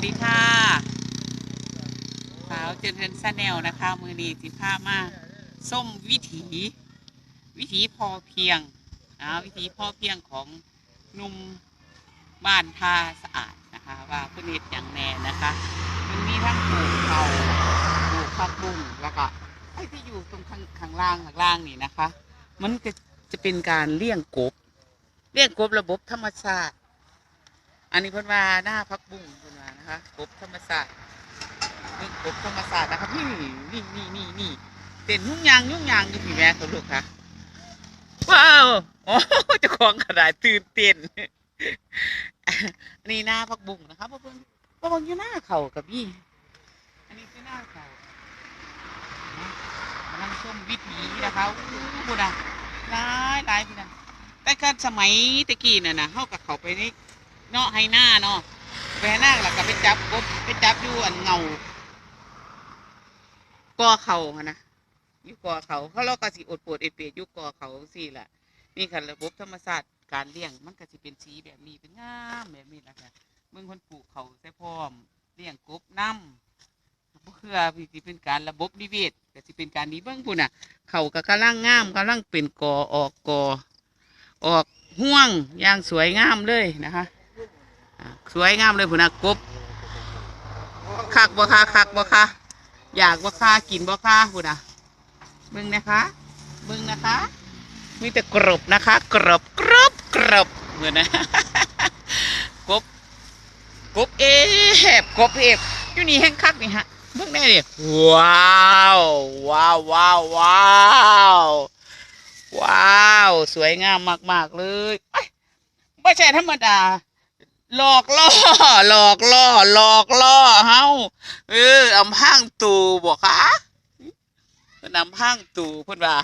วัสดีค่ะ สาวเจริญซาแนลนะคะ มือนีสิผ้ามาส้มวิถี วิถีพอเพียงนะวิถีพอเพียงของนุ่มบ้านท่าสะอาดนะคะ ว่าเพื่นเฮ็ดอย่างแน่นะคะ มันมีทั้งปลูกเขาปลูกผักบุ้งแล้วก็ไอ้ที่อยู่ตรงข้างข้างล่างข้างล่างนี่นะคะ มันก็จะเป็นการเลี้ยงกบเลี้ยงกบระบบธรรมชาติอันนี้เพิ่นว่าหน้าพักบุ้งเพิ่นว่า นะคะกบธรรมศาสตร์เรื่กบธรรมศาสตร์นะครับนี่นี่นี่นี่นี่เต้นยุ่งยางยุ่งยางอยู่พี่แม่กับลูกค่ะว้าวโอ้จ้าของกระดาษตื่นเต้นอันนี้หน้าพักบุ้งนะคะพ่อเพิ่งพ่อเพิ่งอยู่หน้าเขากับพี่อันนี้คือหน้าเขานะกำลังชมวิถีนะคะอู้หูนะหลายหลายพี่นะแต่การสมัยตะกี้น่ะนะเข้ากับเขาไปนี่เนาะให้หน้าเนาะ ไปให้หน้าแล้วก็ไปจับกบไปจับอยู่อันเงากอเขาหั้นนะอยู่กอเขาเขาเราก็สิอดปวดเอดเปียดอยู่กอเขาสิล่ะ นี่ค่ะระบบธรรมศาสตร์การเลี้ยงมันก็สิเป็นสีแบบนี้เป็นงามแบบนี้ล่ะค่ะเมืองคนปลูกเขาใส่พร้อมเลี้ยงกบน้ำเพื่อสิเป็นการระบบนิเวศก็สิเป็นการดีเบื้องพุ่นน่ะ เขาก็กำลังงามกำลังเป็นกอออกกอออกห่วงอย่างสวยงามเลยนะคะ สวยงามเลยพุ่นนะกบคักบ่ค่ะคักบ่ค่ะอยากบ่ค่ะกินบ่ค่ะพุ่นนะเบิ่งนะคะเบิ่งนะคะ มีแต่กรบนะคะ กรบกรบกรบเหมือนนะกบกบเอฟกบเอฟอยู่นี่แห้งคักนี่ฮะเบิ่งได้ดิว้าวว้าวว้าวว้าวว้าว สวยงามมาก ๆ เลยเอ้ยไม่ใช่ธรรมดา หลอกล่อ หลอกล่อ หลอกล่อเฮาเอออำพังตูบอกคะเพิ่นอำพังตูเพิ่นว่า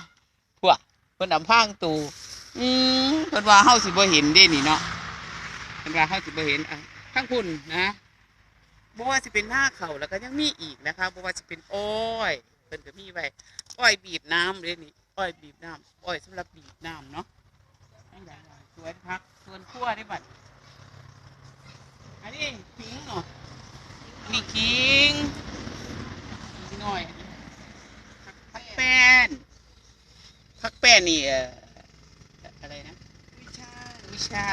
พวกเพิ่นอำพังตูอืมเพิ่นว่าเฮาสิบ่เห็นเด้นี่เนาะเพิ่นว่าเฮาสิบ่เห็นอะข้งคุณนะบ่ว่าสิเป็นหน้าเขาแล้วก็ยังมีอีกนะคะบ่ว่าสิเป็นอ้อยเพิ่นก็มีไว้อ้อยบีบน้ำเด้นี่อ้อยบีบน้ำอ้อยสำหรับบีบน้ำเนาะจังใดล่ะสวนพักสวนครัวได้บัด อั นี่ขิงเนาะอันนี่ขิงนิดหน่อยผักแป้นผักแป้นนี่เอ่ออะไรนะไม่ใช่ไม่ใช่